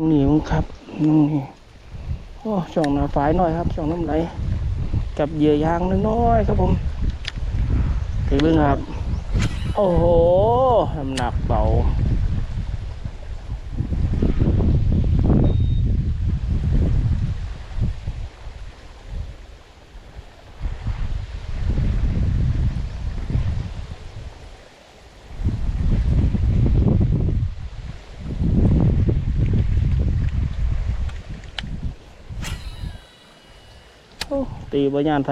นี่มึงครับนี่โอ้ช่องหน้าฝายหน่อยครับ ช่องน้ำไหล กับเหยื่อยางน้อยๆครับผมถือเบื้องครับ โอ้โหน้ำหนักเบา โอ้ตีบยานไ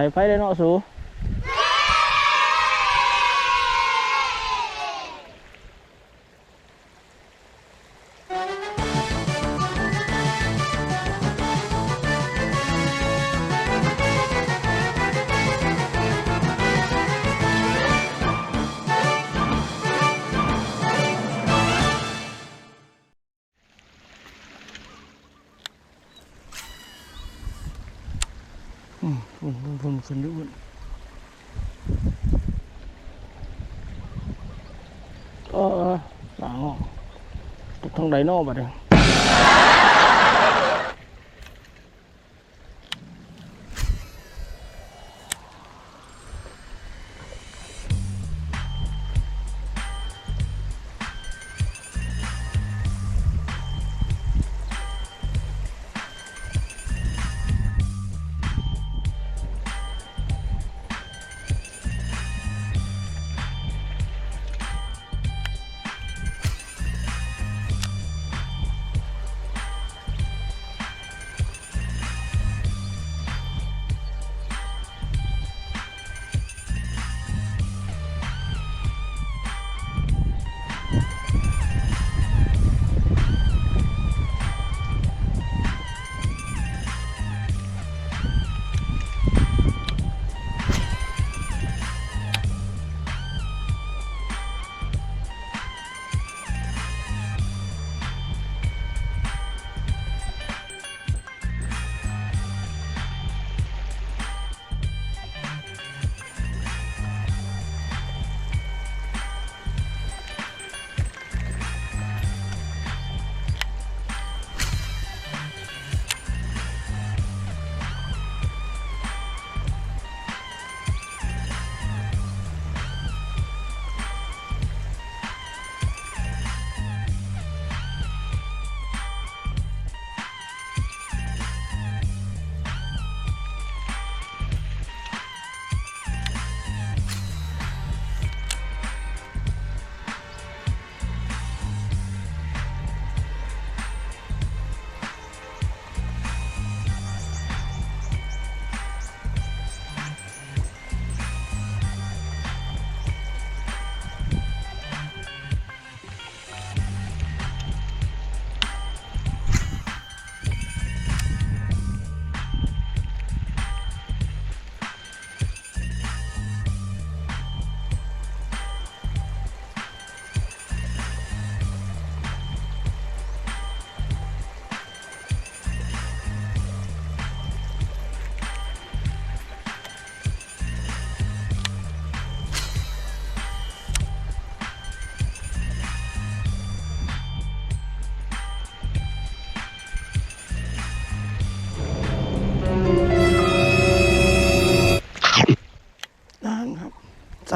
ฟไฟได้เนาะสูอื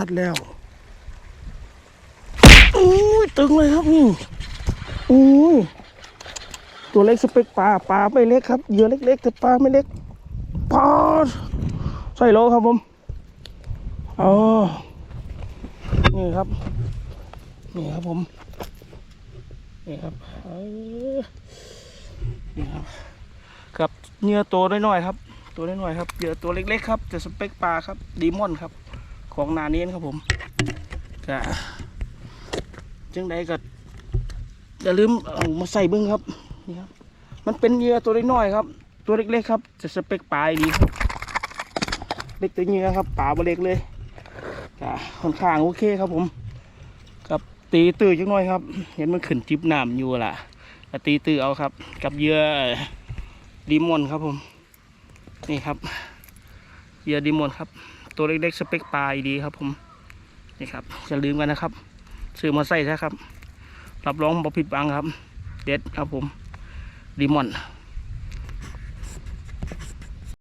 ดแล้วอุ้ยตึงเลยครับนี่อุ้ยตัวเล็กสเปกปลาปลาไม่เล็กครับเหยื่อเล็กๆแต่ปลาไม่เล็กปลาใส่โลครับผมอ๋อนี่ครับ นี่ครับผม นี่ครับเนี่ครับกับเหยื่อตัวน้อยๆครับ ตัวน้อยๆครับเหยื่อตัวเล็กๆครับจะสเปกปลาครับดีมอนครับ ของนาเนียนครับผมกะจังใดก็อย่าลืมเอามาใส่เบิ้งครับนี่ครับ มันเป็นเหยื่อตัวน้อยๆครับ ตัวเล็กๆครับ จะสเปกปลาดีครับเล็กตัวเหยื่อครับปลาบเล็กเลยกะค่อนข้างโอเคครับผมกับตีตื้อจังน้อยครับ เห็นมันขึ้นจิบน้ำอยู่ล่ะตีตื้อเอาครับ กับเหยื่อดีมอนครับผม นี่ครับเหยื่อดีมอนครับ ตัวเล็กๆสเปคปลาดีครับ ผมนี่ครับอย่าลืมกันนะครับ ซื้อมาใส่ซะครับ รับรองบ่ผิดหวังครับ เด็ดครับผมริมอน